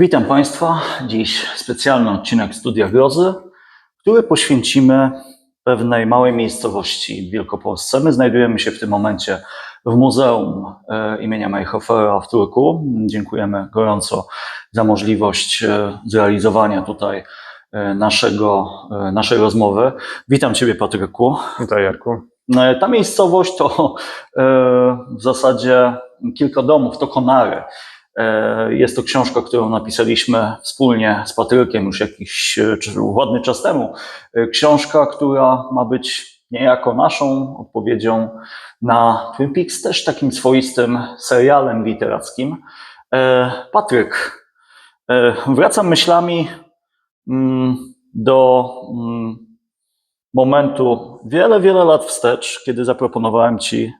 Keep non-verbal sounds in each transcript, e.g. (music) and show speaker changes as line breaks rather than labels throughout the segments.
Witam Państwa. Dziś specjalny odcinek Studia Grozy, który poświęcimy pewnej małej miejscowości w Wielkopolsce. My znajdujemy się w tym momencie w Muzeum e, imienia Meyhofera w Turku. Dziękujemy gorąco za możliwość e, zrealizowania tutaj e, naszego, naszej rozmowy. Witam Ciebie Patryku.
Witaj Jarku.
Ta miejscowość to w zasadzie kilka domów, to Konary. E, Jest to książka, którą napisaliśmy wspólnie z Patrykiem już jakiś e, ładny czas temu. E, Książka, która ma być niejako naszą odpowiedzią na Twin Peaks, też takim swoistym serialem literackim. Patryk, wracam myślami mm, do mm, momentu wiele, wiele lat wstecz, kiedy zaproponowałem Ci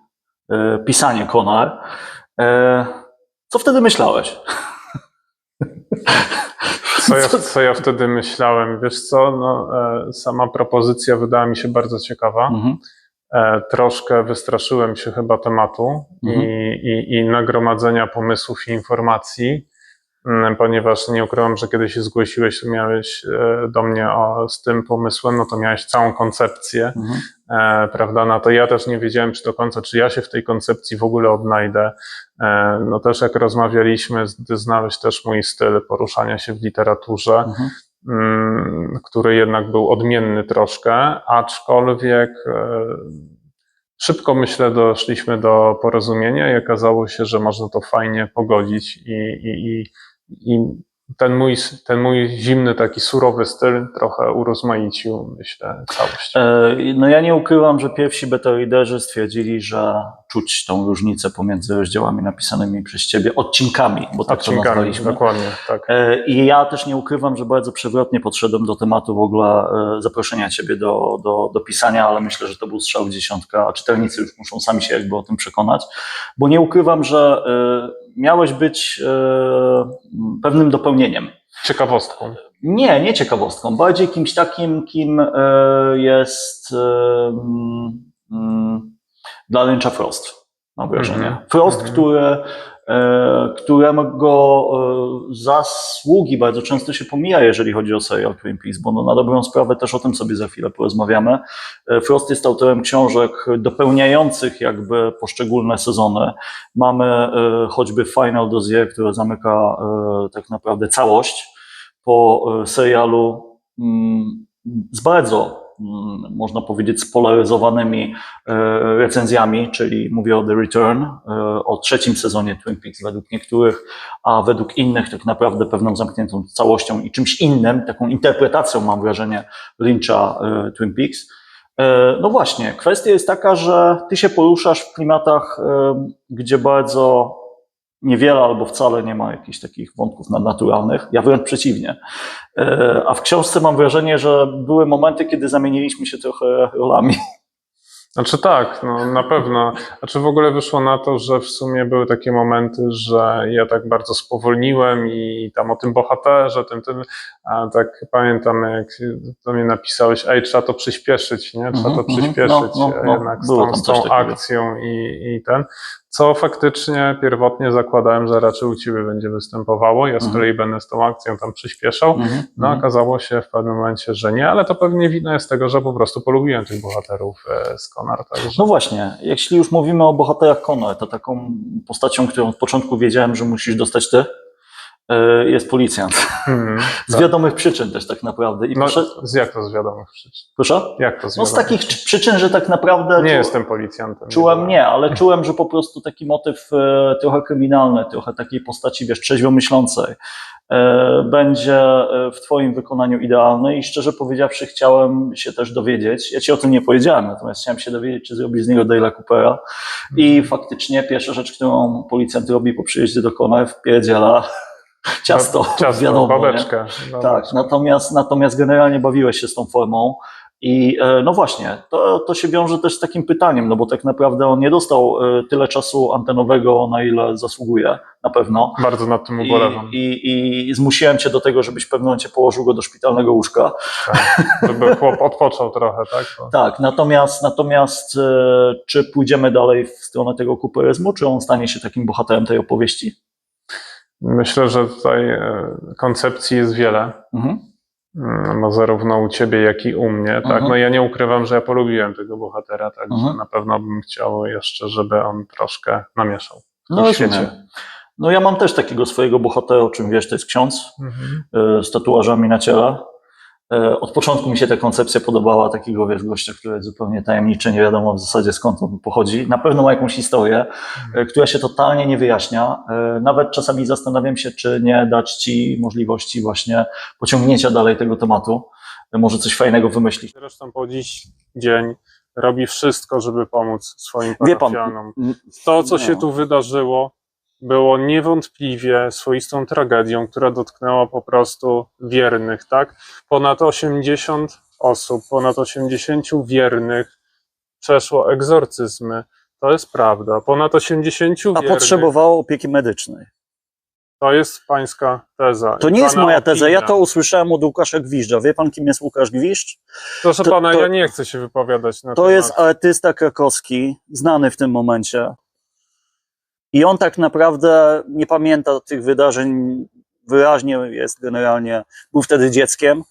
pisanie Konar. Co wtedy myślałeś?
Co ja, co ja wtedy myślałem? Wiesz co, no, e, sama propozycja wydała mi się bardzo ciekawa.
Mhm.
E, troszkę wystraszyłem się chyba tematu
Mhm.
i, i, i nagromadzenia pomysłów i informacji, ponieważ nie ukrywam, że kiedy się zgłosiłeś, miałeś e, do mnie o, z tym pomysłem, no to miałeś całą koncepcję,
Mhm.
e, prawda? No to ja też nie wiedziałem, czy do końca, czy ja się w tej koncepcji w ogóle odnajdę. E, no też jak rozmawialiśmy, ty znałeś też mój styl poruszania się w literaturze,
Mhm.
mm, który jednak był odmienny troszkę, aczkolwiek e, szybko myślę doszliśmy do porozumienia i okazało się, że można to fajnie pogodzić i, i, i, i ten mój, ten mój zimny, taki surowy styl trochę urozmaicił, myślę, całość.
E, No ja nie ukrywam, że pierwsi beta-readerzy stwierdzili, że czuć tą różnicę pomiędzy rozdziałami napisanymi przez Ciebie, odcinkami, bo tak to
Odcinkami,
nazwaliśmy.
dokładnie, tak.
E, I ja też nie ukrywam, że bardzo przewrotnie podszedłem do tematu w ogóle e, zaproszenia Ciebie do, do, do pisania, ale myślę, że to był strzał w dziesiątkę, a czytelnicy już muszą sami się jakby o tym przekonać, bo nie ukrywam, że miałeś być e, pewnym dopełnieniem.
Ciekawostką.
Nie, nie ciekawostką, bardziej kimś takim, kim e, jest e, mm, mm, dla Lyncha Frost, mam wrażenie.
Mhm.
Frost,
Mhm.
który, e, którego e, zasługi bardzo często się pomija, jeżeli chodzi o serial Peaks, bo no, na dobrą sprawę też o tym sobie za chwilę porozmawiamy. E, Frost jest autorem książek dopełniających jakby poszczególne sezony. Mamy e, choćby Final Dossier, które zamyka e, tak naprawdę całość po e, serialu mm, z bardzo, można powiedzieć, spolaryzowanymi e, recenzjami, czyli mówię o The Return, e, o trzecim sezonie Twin Peaks według niektórych, a według innych tak naprawdę pewną zamkniętą całością i czymś innym, taką interpretacją mam wrażenie Lyncha e, Twin Peaks. No właśnie, kwestia jest taka, że ty się poruszasz w klimatach, gdzie bardzo niewiele albo wcale nie ma jakichś takich wątków nadnaturalnych. Ja wręcz przeciwnie. E, A w książce mam wrażenie, że były momenty, kiedy zamieniliśmy się trochę rolami.
Znaczy tak, no na pewno. Znaczy w ogóle wyszło na to, że w sumie były takie momenty, że ja tak bardzo spowolniłem i tam o tym bohaterze, tym, tym, a tak pamiętam jak do mnie napisałeś, ej, trzeba to przyspieszyć, nie? Trzeba to
Mhm, mhm.
przyspieszyć
No, no, no,
jednak z tą, z tą akcją i, i ten. Co faktycznie pierwotnie zakładałem, że raczej u Ciebie będzie występowało, ja z
Mhm.
kolei będę z tą akcją tam przyspieszał. No, okazało się w pewnym momencie, że nie, ale to pewnie wina jest tego, że po prostu polubiłem tych bohaterów e, z Konar. Także...
No właśnie, jeśli już mówimy o bohaterach Conor, to taką postacią, którą od początku wiedziałem, że musisz dostać ty, jest policjant.
Mhm,
Z
tak.
wiadomych przyczyn też tak naprawdę. I
No,
proszę,
z jak to z wiadomych przyczyn?
proszę?
Jak to z
No z takich
przyczyn?
że tak naprawdę...
Nie
czu-
jestem policjantem.
Czułem nie, ale (laughs) czułem, że po prostu taki motyw e, trochę kryminalny, trochę takiej postaci, wiesz, trzeźwo myślącej, e, będzie e, w Twoim wykonaniu idealny i szczerze powiedziawszy chciałem się też dowiedzieć, ja Ci o tym nie powiedziałem, natomiast chciałem się dowiedzieć, czy zrobić z niego Dale'a Coopera i faktycznie pierwsza rzecz, którą policjant robi po przyjeździe do Kona, wpierdziela (laughs) ciasto,
Ciasto, (laughs)
wiadomo,
babeczkę.
Tak, natomiast, natomiast generalnie bawiłeś się z tą formą. I e, no właśnie, to, to się wiąże też z takim pytaniem, no bo tak naprawdę on nie dostał e, tyle czasu antenowego, na ile zasługuje, na pewno.
Bardzo nad tym
I,
ubolewam.
i, I zmusiłem cię do tego, żebyś w pewnym momencie położył go do szpitalnego łóżka.
Tak. Żeby chłop odpoczął trochę, tak? To...
Tak, natomiast, natomiast e, czy pójdziemy dalej w stronę tego kuperyzmu, czy on stanie się takim bohaterem tej opowieści?
Myślę, że tutaj e, koncepcji jest wiele.
Mhm.
Mm, No zarówno u ciebie, jak i u mnie. Tak,
Mhm.
no ja nie ukrywam, że ja polubiłem tego bohatera, także
Mhm.
na pewno bym chciał jeszcze, żeby on troszkę namieszał w
No
świecie.
No ja mam też takiego swojego bohatera, o czym wiesz, to jest ksiądz
Mhm.
e, z tatuażami na ciele. E, Od początku mi się ta koncepcja podobała, takiego wiesz, gościa, który jest zupełnie tajemniczy, nie wiadomo w zasadzie skąd on pochodzi. Na pewno ma jakąś historię, e, która się totalnie nie wyjaśnia. E, Nawet czasami zastanawiam się, czy nie dać ci możliwości właśnie pociągnięcia dalej tego tematu. Może coś fajnego wymyślić.
Zresztą po dziś dzień robi wszystko, żeby pomóc swoim
Wie pan,
parafianom. To, co się tu wydarzyło, było niewątpliwie swoistą tragedią, która dotknęła po prostu wiernych, tak? Ponad 80 osób, ponad 80 wiernych przeszło egzorcyzmy. To jest prawda. Ponad 80
a
wiernych.
potrzebowało opieki medycznej.
To jest pańska teza.
To nie jest moja teza.
opinia.
Ja to usłyszałem od Łukasza Gwiżdża. Wie pan, kim jest Łukasz Gwiżdż?
Proszę
to-
pana,
to-
ja nie chcę się wypowiadać na
To
temat.
jest artysta krakowski, znany w tym momencie. I on tak naprawdę nie pamięta tych wydarzeń wyraźnie, jest generalnie, był wtedy dzieckiem.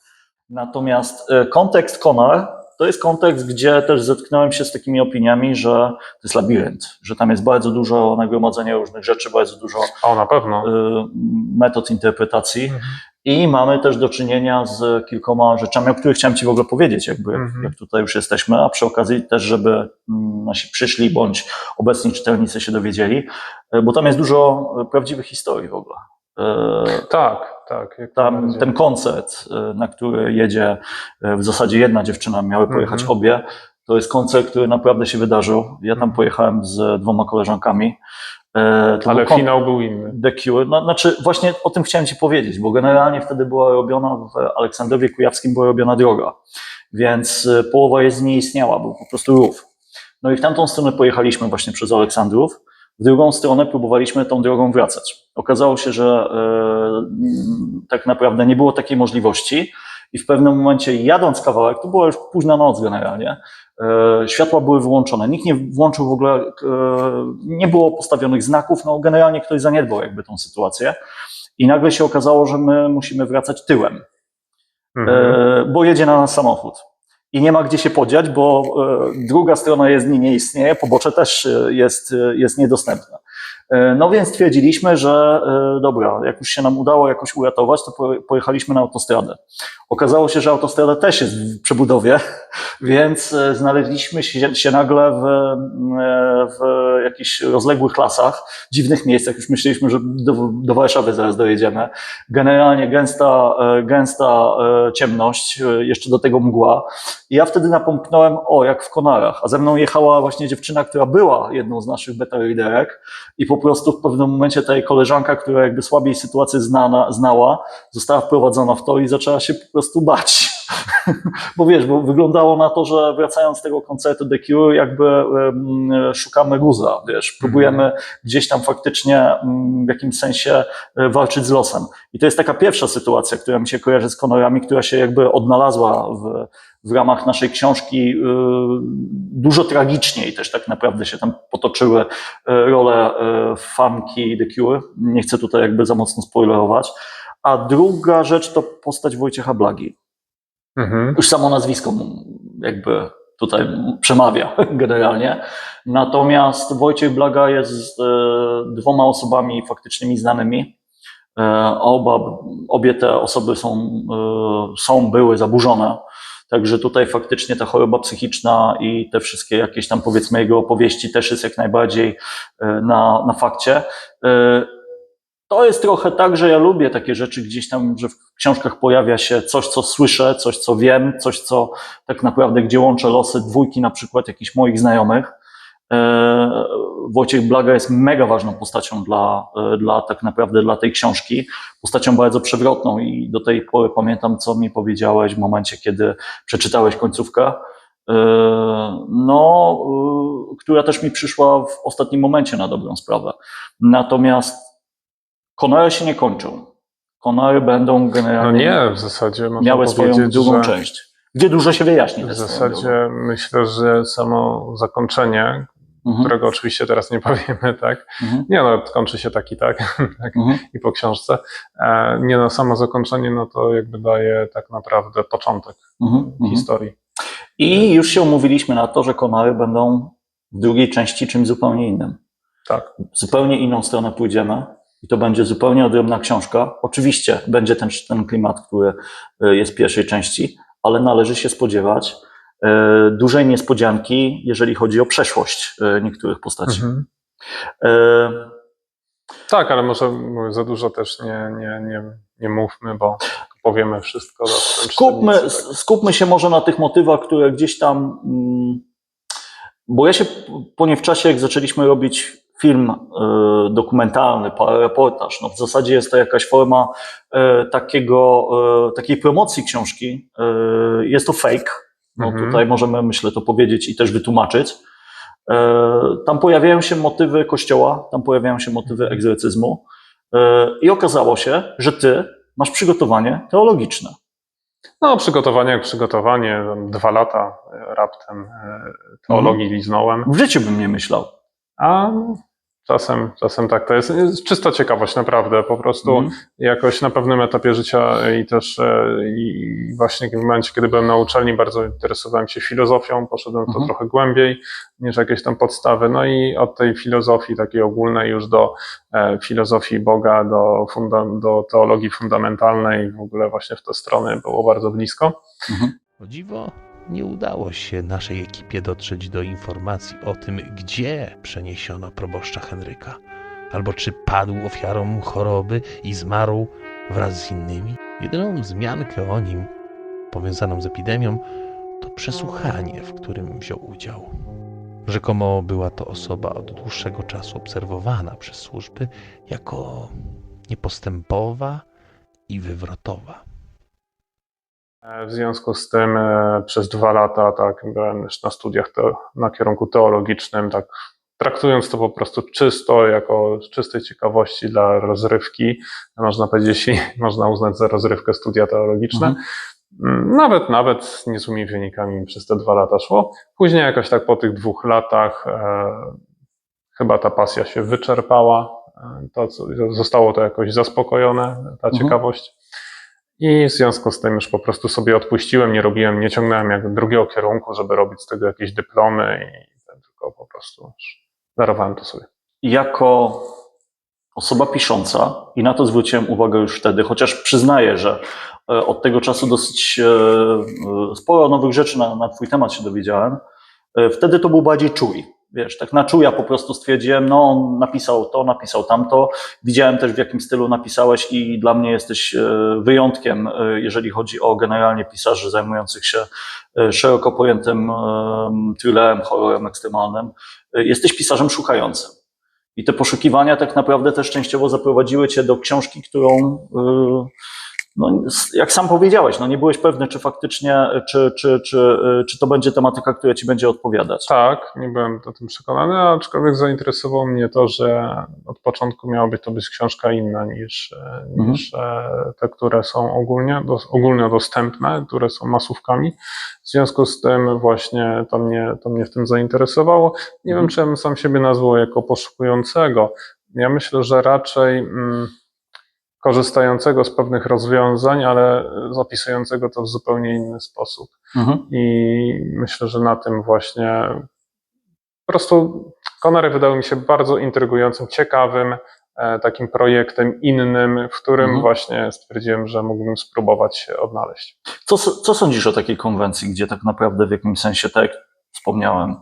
Natomiast e, kontekst Konar to jest kontekst, gdzie też zetknąłem się z takimi opiniami, że to jest labirynt, że tam jest bardzo dużo nagromadzenia różnych rzeczy, bardzo dużo
O, na pewno.
y, metod interpretacji.
Mhm.
I mamy też do czynienia z kilkoma rzeczami, o których chciałem Ci w ogóle powiedzieć, jakby, jak,
Mhm.
jak tutaj już jesteśmy, a przy okazji też, żeby mm, nasi przyszli bądź obecni czytelnicy się dowiedzieli, y, bo tam jest dużo y, prawdziwych historii w ogóle.
Tak, tak.
Tam ten koncert, y, na który jedzie y, w zasadzie jedna dziewczyna, miały pojechać
Mhm.
obie, to jest koncert, który naprawdę się wydarzył. Ja tam
Mhm.
pojechałem z dwoma koleżankami. Y, to
Ale
był
finał był inny.
The Cure. No, znaczy, właśnie o tym chciałem Ci powiedzieć, bo generalnie wtedy była robiona w Aleksandrowie Kujawskim była robiona droga, więc y, połowa jest nie istniała, był po prostu rów. No i w tamtą stronę pojechaliśmy właśnie przez Aleksandrów, w drugą stronę próbowaliśmy tą drogą wracać. Okazało się, że y, tak naprawdę nie było takiej możliwości i w pewnym momencie jadąc kawałek, to była już późna noc generalnie, E, Światła były wyłączone. Nikt nie włączył w ogóle, e, nie było postawionych znaków. No, generalnie ktoś zaniedbał jakby tą sytuację. I nagle się okazało, że my musimy wracać tyłem,
Mhm.
e, bo jedzie na nas samochód. I nie ma gdzie się podziać, bo e, druga strona jezdni nie istnieje, pobocze też e, jest, e, jest niedostępne. E, No więc stwierdziliśmy, że e, dobra, jak już się nam udało jakoś uratować, to po- pojechaliśmy na autostradę. Okazało się, że autostrada też jest w przebudowie, (laughs) więc e, znaleźliśmy się, nagle w, w jakichś rozległych lasach, dziwnych miejscach. Już myśleliśmy, że do, do Warszawy zaraz dojedziemy. Generalnie gęsta, gęsta ciemność, jeszcze do tego mgła. I ja wtedy napomknąłem, o, jak w Konarach. A ze mną jechała właśnie dziewczyna, która była jedną z naszych beta readerek i po prostu w pewnym momencie ta jej koleżanka, która jakby słabiej sytuację znana, znała, została wprowadzona w to i zaczęła się po prostu bać. (laughs) bo wiesz, bo wyglądało na to, że wracając z tego koncertu The Cure, jakby em, szukamy guza, wiesz, próbujemy gdzieś tam faktycznie em, w jakimś sensie e, walczyć z losem. I to jest taka pierwsza sytuacja, która mi się kojarzy z Konorami, która się jakby odnalazła w, w ramach naszej książki. y, Dużo tragiczniej też tak naprawdę się tam potoczyły e, role e, fanki The Cure. Nie chcę tutaj jakby za mocno spoilerować. A druga rzecz to postać Wojciecha Blagi.
Mhm.
Już samo nazwisko jakby tutaj przemawia (laughs) generalnie. Natomiast Wojciech Blaga jest dwoma osobami faktycznymi znanymi. Oba, obie te osoby są, są, były zaburzone. Także tutaj faktycznie ta choroba psychiczna i te wszystkie jakieś tam powiedzmy jego opowieści też jest jak najbardziej e, na, na fakcie. E, To jest trochę tak, że ja lubię takie rzeczy gdzieś tam, że w książkach pojawia się coś, co słyszę, coś, co wiem, coś, co tak naprawdę, gdzie łączę losy dwójki na przykład jakichś moich znajomych. E, Wojciech Blaga jest mega ważną postacią dla, e, dla tak naprawdę dla tej książki. Postacią bardzo przewrotną i do tej pory pamiętam, co mi powiedziałeś w momencie, kiedy przeczytałeś końcówkę. E, No, która też mi przyszła w ostatnim momencie na dobrą sprawę. Natomiast Konary się nie kończą. Konary będą
No
generalnie
nie, w zasadzie
miały swoją drugą
że
część, gdzie dużo się wyjaśni.
w zasadzie myślę, że samo zakończenie
Mhm.
którego oczywiście teraz nie (laughs) powiemy, tak?
Mhm.
Nie no, kończy się taki, tak? (laughs) tak
Mhm.
I po książce. E, nie no, samo zakończenie, no to jakby daje tak naprawdę początek
Mhm. Mhm.
historii.
I już się umówiliśmy na to, że konary będą w drugiej części czymś zupełnie innym.
Tak.
Zupełnie inną stronę pójdziemy i to będzie zupełnie odrębna książka. Oczywiście będzie ten, ten klimat, który y, jest w pierwszej części, ale należy się spodziewać dużej niespodzianki, jeżeli chodzi o przeszłość y, niektórych postaci.
Mhm.
Y,
Tak, ale może za dużo też nie, nie, nie, nie mówmy, bo powiemy wszystko.
Skupmy,
tak.
skupmy się może na tych motywach, które gdzieś tam. mm, Bo ja się po nie w czasie, jak zaczęliśmy robić film dokumentalny, reportaż, no w zasadzie jest to jakaś forma takiego, takiej promocji książki. Jest to fake. No
Mhm.
tutaj możemy, myślę, to powiedzieć i też wytłumaczyć. Y, Tam pojawiają się motywy kościoła, tam pojawiają się motywy egzorcyzmu. Y, I okazało się, że ty masz przygotowanie teologiczne.
No, przygotowanie jak przygotowanie, dwa lata e, raptem e, teologii
Mhm.
liznąłem,
W życiu bym nie myślał.
a czasem, czasem tak to jest. Jest Czysta ciekawość, naprawdę. Po prostu
Mhm.
jakoś na pewnym etapie życia i też e, i właśnie w momencie, kiedy byłem na uczelni, bardzo interesowałem się filozofią, poszedłem w to
Mhm.
trochę głębiej niż jakieś tam podstawy. No i od tej filozofii takiej ogólnej już do e, filozofii Boga, do, funda, do teologii fundamentalnej, w ogóle właśnie w te strony było bardzo blisko.
Mhm.
O dziwo, nie udało się naszej ekipie dotrzeć do informacji o tym, gdzie przeniesiono proboszcza Henryka, albo czy padł ofiarą choroby i zmarł wraz z innymi. Jedyną wzmiankę o nim, powiązaną z epidemią, to przesłuchanie, w którym wziął udział. Rzekomo była to osoba od dłuższego czasu obserwowana przez służby jako niepostępowa i wywrotowa.
E, W związku z tym e, przez dwa lata tak byłem już na studiach te, na kierunku teologicznym, tak traktując to po prostu czysto, jako czystej ciekawości dla rozrywki, można powiedzieć, jeśli (laughs) można uznać za rozrywkę studia teologiczne.
Mhm.
Mm, Nawet, nawet z niezłymi wynikami przez te dwa lata szło. Później jakoś tak po tych dwóch latach e, chyba ta pasja się wyczerpała. E, To, co, zostało to jakoś zaspokojone, ta
Mhm.
ciekawość. I w związku z tym już po prostu sobie odpuściłem, nie robiłem, nie ciągnąłem jak drugiego kierunku, żeby robić z tego jakieś dyplomy i tylko po prostu darowałem to sobie.
Jako osoba pisząca, i na to zwróciłem uwagę już wtedy, chociaż przyznaję, że e, od tego czasu dosyć e, e, sporo nowych rzeczy na, na Twój temat się dowiedziałem, wtedy to był bardziej czuj. Wiesz, tak na czuja po prostu stwierdziłem, no on napisał to, napisał tamto. Widziałem też w jakim stylu napisałeś i dla mnie jesteś e, wyjątkiem, e, jeżeli chodzi o generalnie pisarzy zajmujących się e, szeroko pojętym thrillerem, horrorem ekstremalnym. Jesteś pisarzem szukającym. I te poszukiwania tak naprawdę też częściowo zaprowadziły cię do książki, którą, no, jak sam powiedziałeś, no nie byłeś pewny, czy faktycznie, czy, czy, czy, y, czy to będzie tematyka, która ci będzie odpowiadać.
Tak, nie byłem o tym przekonany, aczkolwiek zainteresowało mnie to, że od początku miała być to być książka inna niż, e, niż e, te, które są ogólnie, dos, ogólnodostępne, które są masówkami. W związku z tym właśnie to mnie, to mnie w tym zainteresowało. Nie wiem,
Mhm.
czy ja bym sam siebie nazwał jako poszukującego. Ja myślę, że raczej mm, korzystającego z pewnych rozwiązań, ale zapisującego to w zupełnie inny sposób.
Mhm.
I myślę, że na tym właśnie po prostu Konary wydały mi się bardzo intrygującym, ciekawym e, takim projektem innym, w którym
Mhm.
właśnie stwierdziłem, że mógłbym spróbować się odnaleźć.
Co, co sądzisz o takiej konwencji, gdzie tak naprawdę w jakimś sensie, tak jak wspomniałem,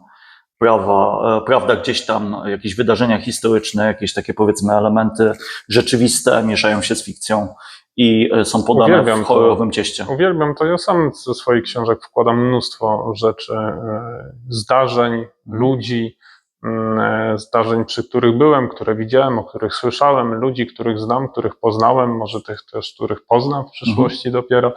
prawa, e, prawda gdzieś tam, jakieś wydarzenia historyczne, jakieś takie powiedzmy elementy rzeczywiste mieszają się z fikcją i e, są podane
Uwielbiam
w
to.
horrorowym cieście.
Uwielbiam to, ja sam ze swoich książek wkładam mnóstwo rzeczy, e, zdarzeń, ludzi, zdarzeń, przy których byłem, które widziałem, o których słyszałem, ludzi, których znam, których poznałem, może tych też, których poznam w przyszłości dopiero.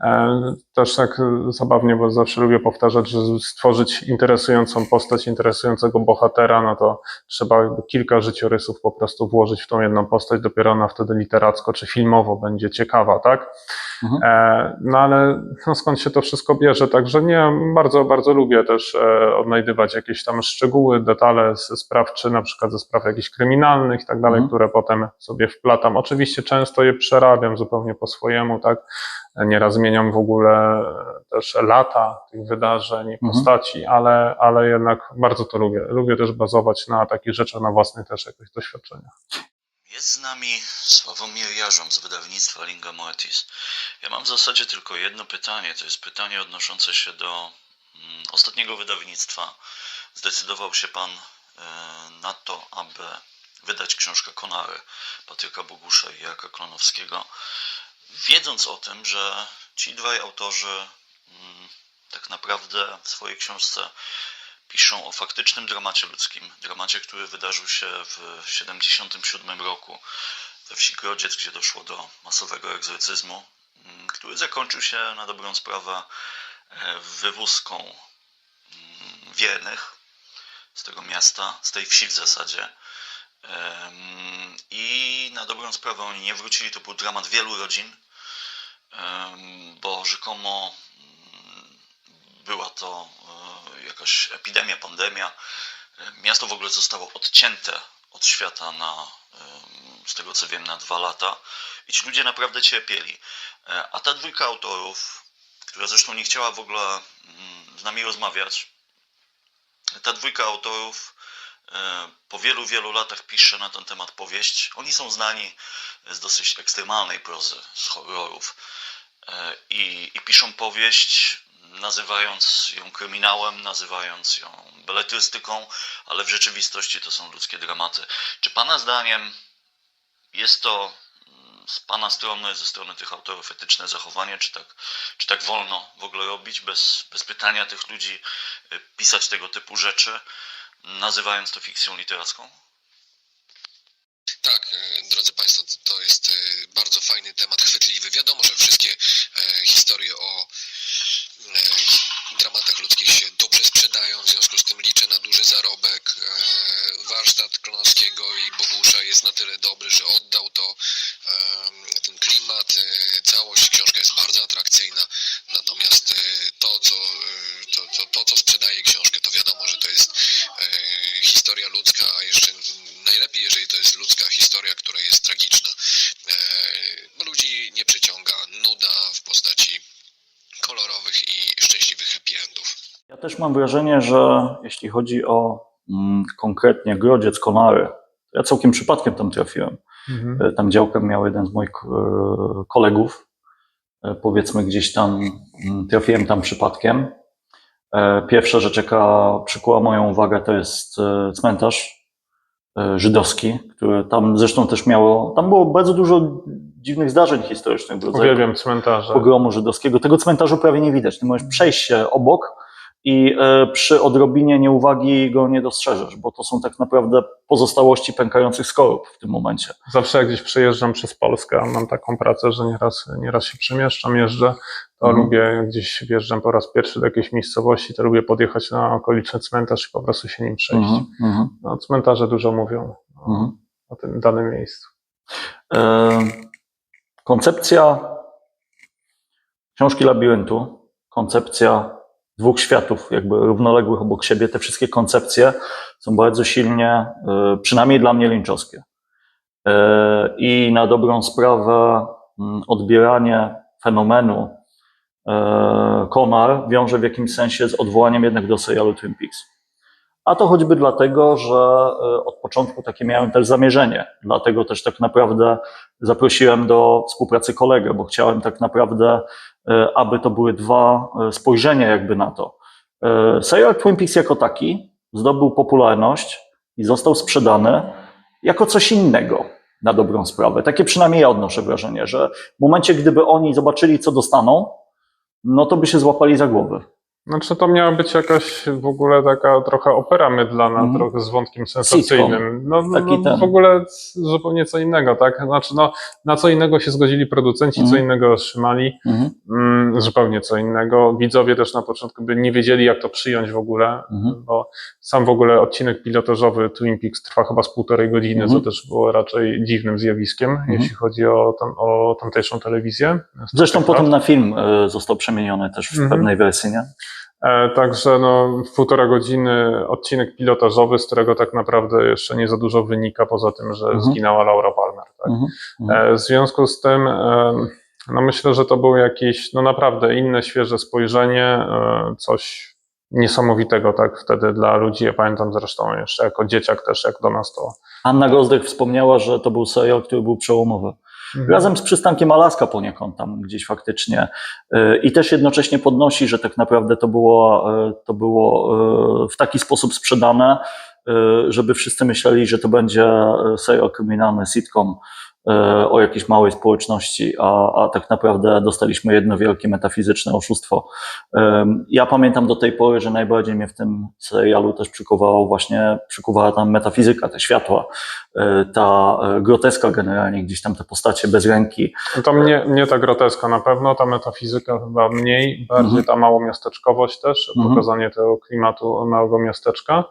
E, Też tak e, zabawnie, bo zawsze lubię powtarzać, że stworzyć interesującą postać, interesującego bohatera, no to trzeba jakby kilka życiorysów po prostu włożyć w tą jedną postać, dopiero ona wtedy literacko czy filmowo będzie ciekawa, tak?
Mhm.
E, no ale no, skąd się to wszystko bierze? Także nie, bardzo, bardzo lubię też e, odnajdywać jakieś tam szczegóły, detale ze spraw, czy na przykład ze spraw jakichś kryminalnych i tak dalej,
Mhm.
które potem sobie wplatam. Oczywiście często je przerabiam zupełnie po swojemu, tak? Nieraz zmieniam w ogóle e, też lata tych wydarzeń i
Mhm.
postaci, ale, ale jednak bardzo to lubię. Lubię też bazować na takich rzeczach, na własnych też jakichś doświadczeniach.
Jest z nami Sławomir Jarząb z wydawnictwa Linga Mortis. Ja mam w zasadzie tylko jedno pytanie. To jest pytanie odnoszące się do mm, ostatniego wydawnictwa. Zdecydował się Pan e, na to, aby wydać książkę Konary Patryka Bogusza i Jaka Klonowskiego, wiedząc o tym, że ci dwaj autorzy mm, tak naprawdę w swojej książce piszą o faktycznym dramacie ludzkim, dramacie, który wydarzył się w 1977 roku we wsi Grodziec, gdzie doszło do masowego egzorcyzmu, mm, który zakończył się na dobrą sprawę e, wywózką mm, wiernych z tego miasta, z tej wsi w zasadzie. Em, I na dobrą sprawę oni nie wrócili, to był dramat wielu rodzin, em, bo rzekomo mm, była to e, jakaś epidemia, pandemia. Miasto w ogóle zostało odcięte od świata na, z tego co wiem, na dwa lata i ci ludzie naprawdę cierpieli. E, A ta dwójka autorów, która zresztą nie chciała w ogóle mm, z nami rozmawiać, ta dwójka autorów e, po wielu, wielu latach pisze na ten temat powieść. Oni są znani z dosyć ekstremalnej prozy, z horrorów. E, I, I piszą powieść, nazywając ją kryminałem, nazywając ją beletrystyką, ale w rzeczywistości to są ludzkie dramaty. Czy Pana zdaniem jest to mm, z Pana strony, ze strony tych autorów etyczne zachowanie, czy tak, czy tak wolno w ogóle robić, bez, bez pytania tych ludzi, y, pisać tego typu rzeczy, nazywając to fikcją literacką?
Tak, e, drodzy Państwo, to jest e, bardzo fajny temat, chwytliwy. Wiadomo, że wszystkie e, historie o dramatach ludzkich się dobrze sprzedają, w związku z tym liczę na duży zarobek. Warsztat Klonowskiego i Bogusza jest na tyle dobry, że oddał to, ten klimat, całość. Książka jest bardzo atrakcyjna, natomiast to, co, to, to, to, co sprzedaje książkę, to wiadomo, że to jest historia ludzka, a jeszcze najlepiej, jeżeli to jest ludzka historia, która jest tragiczna. E, bo ludzi nie przyciąga nuda w postaci kolorowych i szczęśliwych happy endów.
Ja też mam wrażenie, że jeśli chodzi o mm, konkretnie Grodziec, Konary, to ja całkiem przypadkiem tam trafiłem. E, Tam działkę miał jeden z moich e, kolegów. Powiedzmy gdzieś tam, mm, trafiłem tam przypadkiem. Pierwsza rzecz, jaka przykuła moją uwagę, to jest cmentarz żydowski, który tam zresztą też miało, tam było bardzo dużo dziwnych zdarzeń historycznych
Uwielbiam cmentarze.
pogromu żydowskiego. Tego cmentarzu prawie nie widać. Ty możesz przejść się obok i e, przy odrobinie nieuwagi go nie dostrzeżesz, bo to są tak naprawdę pozostałości pękających skorup w tym momencie.
Zawsze jak gdzieś przejeżdżam przez Polskę, mam taką pracę, że nieraz, nieraz się przemieszczam, jeżdżę, to
Mhm.
lubię, jak gdzieś wjeżdżam po raz pierwszy do jakiejś miejscowości, to lubię podjechać na okoliczny cmentarz i po prostu się nim przejść.
Mhm, mhm,
No, cmentarze dużo mówią o,
mhm.
o tym danym miejscu.
E, Koncepcja książki labiryntu, koncepcja dwóch światów, jakby równoległych obok siebie, te wszystkie koncepcje są bardzo silnie, e, przynajmniej dla mnie, linczowskie. E, I na dobrą sprawę mm, odbieranie fenomenu e, Konar wiąże w jakimś sensie z odwołaniem jednak do serialu Twin Peaks. A to choćby dlatego, że od początku takie miałem też zamierzenie. Dlatego też tak naprawdę zaprosiłem do współpracy kolegę, bo chciałem tak naprawdę, aby to były dwa e, spojrzenia jakby na to. E, Serial Twin Peaks jako taki zdobył popularność i został sprzedany jako coś innego, na dobrą sprawę. Takie przynajmniej ja odnoszę wrażenie, że w momencie, gdyby oni zobaczyli, co dostaną, no to by się złapali za głowy.
Znaczy to miała być jakaś w ogóle taka trochę opera mydlana,
Mhm.
trochę z wątkiem sensacyjnym. No, no, no w ogóle zupełnie co innego, tak? Znaczy no, na co innego się zgodzili producenci, co
Mhm.
innego otrzymali,
Mhm.
mm, zupełnie co innego. Widzowie też na początku by nie wiedzieli jak to przyjąć w ogóle,
Mhm.
bo sam w ogóle odcinek pilotażowy Twin Peaks trwa chyba z półtorej godziny,
Mhm.
co też było raczej dziwnym zjawiskiem, jeśli chodzi o, tam, o tamtejszą telewizję.
Zresztą potem na film e, został przemieniony też w
Mhm.
pewnej wersji, nie?
E, Także no, półtora godziny odcinek pilotażowy, z którego tak naprawdę jeszcze nie za dużo wynika, poza tym, że
Mhm.
zginęła Laura Palmer. Tak?
Mhm.
E, W związku z tym, e, no myślę, że to było jakieś, no naprawdę inne, świeże spojrzenie, coś niesamowitego, tak, wtedy dla ludzi. Ja pamiętam zresztą jeszcze jako dzieciak też, jak do nas to.
Anna Gozdech wspomniała, że to był serial, który był przełomowy. Razem z przystankiem Alaska poniekąd tam gdzieś faktycznie. Y, I też jednocześnie podnosi, że tak naprawdę to było, y, to było y, w taki sposób sprzedane, żeby wszyscy myśleli, że to będzie serial kryminalny, sitcom o jakiejś małej społeczności, a, a tak naprawdę dostaliśmy jedno wielkie metafizyczne oszustwo. Ja pamiętam do tej pory, że najbardziej mnie w tym serialu też przykuwało właśnie, przykuwała tam metafizyka, te światła, y, ta y, groteska generalnie, gdzieś tam te postacie bez ręki.
To mnie, mnie ta groteska na pewno, ta metafizyka chyba mniej, bardziej
Mhm.
ta małomiasteczkowość też,
Mhm.
pokazanie tego klimatu małego miasteczka, e,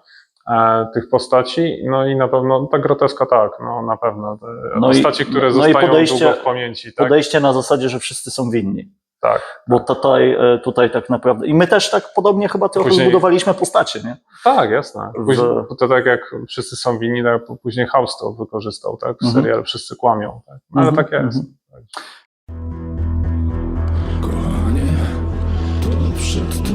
tych postaci, no i na pewno ta groteska tak, no na pewno. Te
No i-
postaci, które
no i
zostają
podejście-
długo w pamięci, tak?
Podejście na zasadzie, że wszyscy są winni.
Tak,
Bo tutaj, y, tutaj tak naprawdę, i my też tak podobnie chyba trochę
Później-
zbudowaliśmy postacie, nie?
tak, jasne. Później,
W-
To tak jak wszyscy są winni, tak później House to wykorzystał, tak?
Mhm.
Serial Wszyscy kłamią, tak? No, ale
Mhm,
tak jest.
mhm.
Kochanie, to przed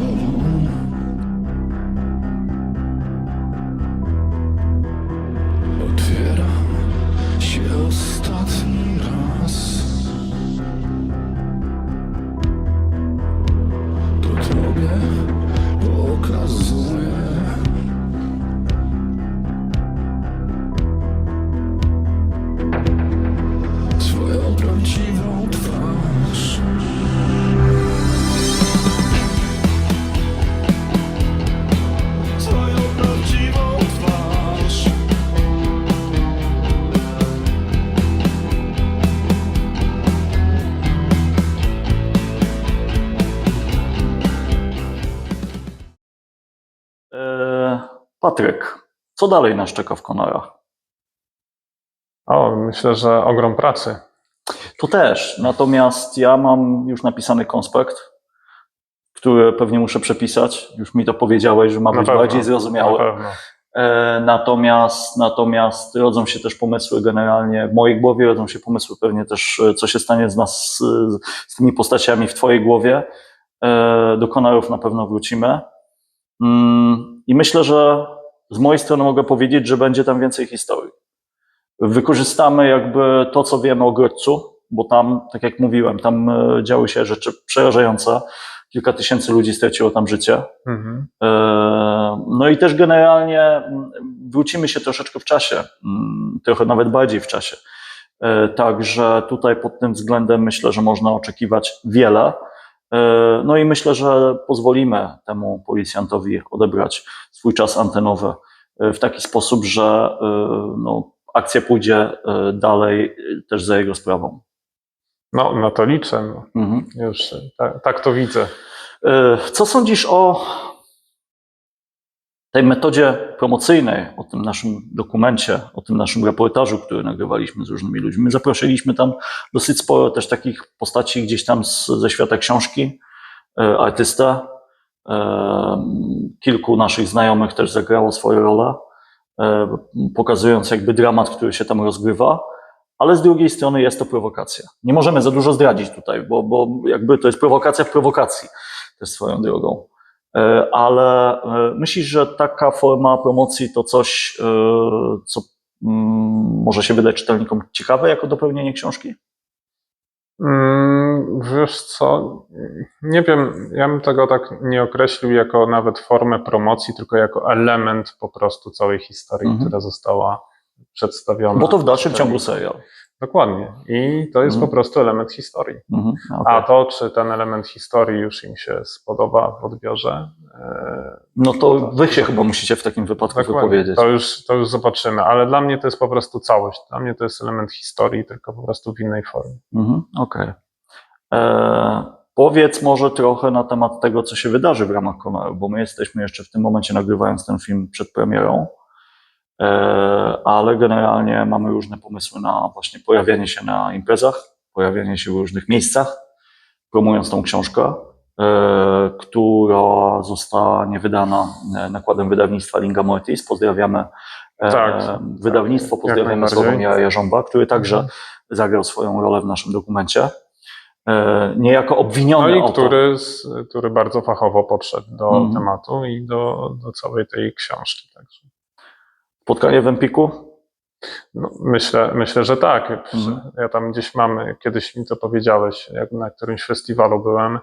Patryk, co dalej nas czeka w Konarach?
O, myślę, że ogrom pracy.
To też, natomiast ja mam już napisany konspekt, który pewnie muszę przepisać. Już mi to powiedziałeś, że ma
Na
być
pewno,
bardziej
Na
zrozumiałe.
pewno.
E, Natomiast, natomiast rodzą się też pomysły generalnie w mojej głowie, rodzą się pomysły pewnie też, e, co się stanie z nas, z, z tymi postaciami w Twojej głowie. E, Do Konarów na pewno wrócimy. Mm, I myślę, że z mojej strony mogę powiedzieć, że będzie tam więcej historii. Wykorzystamy jakby to, co wiemy o Grodcu, bo tam, tak jak mówiłem, tam e, działy się rzeczy przerażające. Kilka tysięcy ludzi straciło tam życie.
Mhm.
E, No i też generalnie mm, wrócimy się troszeczkę w czasie, mm, trochę nawet bardziej w czasie. E, Także tutaj pod tym względem myślę, że można oczekiwać wiele. E, No i myślę, że pozwolimy temu policjantowi odebrać swój czas antenowy e, w taki sposób, że e, no, akcja pójdzie dalej też za jego sprawą.
No, na to liczę. No.
Mhm.
Już tak, tak to widzę.
Co sądzisz o tej metodzie promocyjnej, o tym naszym dokumencie, o tym naszym reportażu, który nagrywaliśmy z różnymi ludźmi? My zaprosiliśmy tam dosyć sporo też takich postaci gdzieś tam z, ze świata książki, e, artystę. E, Kilku naszych znajomych też zagrało swoje role, e, pokazując jakby dramat, który się tam rozgrywa. Ale z drugiej strony jest to prowokacja. Nie możemy za dużo zdradzić tutaj, bo, bo jakby to jest prowokacja w prowokacji też swoją drogą. E, Ale e, myślisz, że taka forma promocji to coś, e, co mm, może się wydać czytelnikom ciekawe jako dopełnienie książki?
Mm, Wiesz co, nie wiem, ja bym tego tak nie określił jako nawet formę promocji, tylko jako element po prostu całej historii,
Mhm.
która została przedstawiona.
Bo to w dalszym ciągu serial.
Dokładnie. I to jest
Mhm.
po prostu element historii.
Mhm. okej.
A to, czy ten element historii już im się spodoba w odbiorze, e,
No to wy się chyba musicie w takim wypadku
dokładnie,
wypowiedzieć.
to już, to już zobaczymy. Ale dla mnie to jest po prostu całość. Dla mnie to jest element historii, tylko po prostu w innej formie.
Mhm, Okej. E, Powiedz może trochę na temat tego, co się wydarzy w ramach Konaru, bo my jesteśmy jeszcze w tym momencie nagrywając ten film przed premierą, ale generalnie mamy różne pomysły na właśnie pojawianie się na imprezach, pojawianie się w różnych miejscach, promując tą książkę, e, która zostanie wydana e, nakładem wydawnictwa Linga Mortis. Pozdrawiamy e,
Tak,
wydawnictwo,
jak
pozdrawiamy. Sławomira Jarząba, który także
Mhm.
zagrał swoją rolę w naszym dokumencie. E, niejako obwiniony
No i który, który bardzo fachowo podszedł do
Mhm.
tematu i do, do całej tej książki. Także.
Spotkanie w Empiku?
No, myślę, myślę, że tak.
Mhm.
Ja tam gdzieś mam, kiedyś mi to powiedziałeś, jak na którymś festiwalu byłem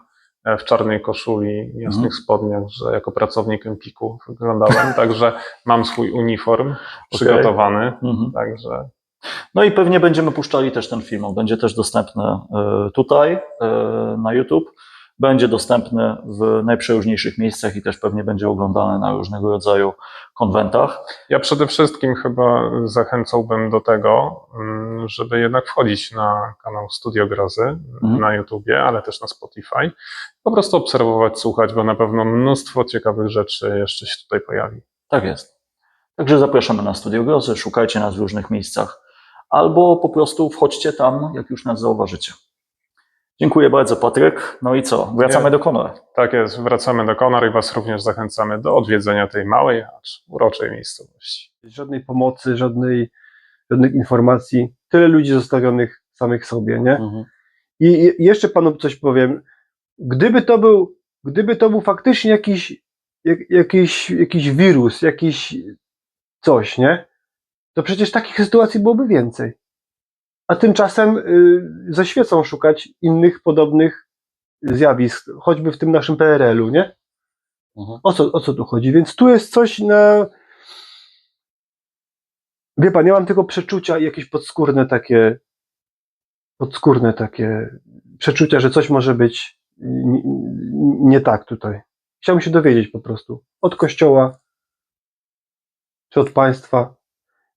e, w czarnej koszuli i jasnych
Mhm.
spodniach, że jako pracownik Empiku wyglądałem, (laughs) także mam swój uniform przygotowany,
Mhm.
także
No i pewnie będziemy puszczali też ten film. On będzie też dostępny e, tutaj e, na YouTube. Będzie dostępny w najprzeróżniejszych miejscach i też pewnie będzie oglądany na różnego rodzaju konwentach.
ja przede wszystkim chyba zachęcałbym do tego, mm, żeby jednak wchodzić na kanał Studio Grozy
Mhm.
na YouTubie, ale też na Spotify. Po prostu obserwować, słuchać, bo na pewno mnóstwo ciekawych rzeczy jeszcze się tutaj pojawi.
Tak jest. Także zapraszamy na Studio Grozy, szukajcie nas w różnych miejscach, albo po prostu wchodźcie tam, jak już nas zauważycie. Dziękuję bardzo, Patryk. No i co? Wracamy
Nie.
do Konora.
Tak jest, wracamy do Konar i Was również zachęcamy do odwiedzenia tej małej, acz uroczej miejscowości.
żadnej pomocy, żadnej, żadnych informacji. Tyle ludzi zostawionych samych sobie, nie? I i jeszcze panu coś powiem. Gdyby to był, gdyby to był faktycznie jakiś, jak, jakiś, jakiś wirus, jakiś coś, nie? To przecież takich sytuacji byłoby więcej. A tymczasem y, ze świecą szukać innych podobnych zjawisk, choćby w tym naszym PRL-u, nie? O co, o co tu chodzi? Więc tu jest coś na. Wie pan, ja mam tylko przeczucia i jakieś podskórne takie. Podskórne takie przeczucia, że coś może być nie, nie tak tutaj. Chciałbym się dowiedzieć po prostu. Od kościoła, czy od państwa.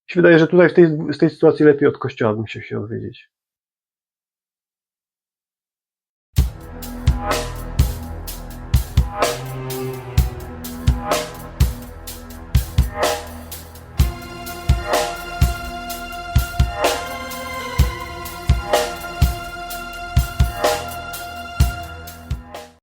Się wydaje, że tutaj w tej, z tej sytuacji lepiej od kościoła bym się chciał dowiedzieć.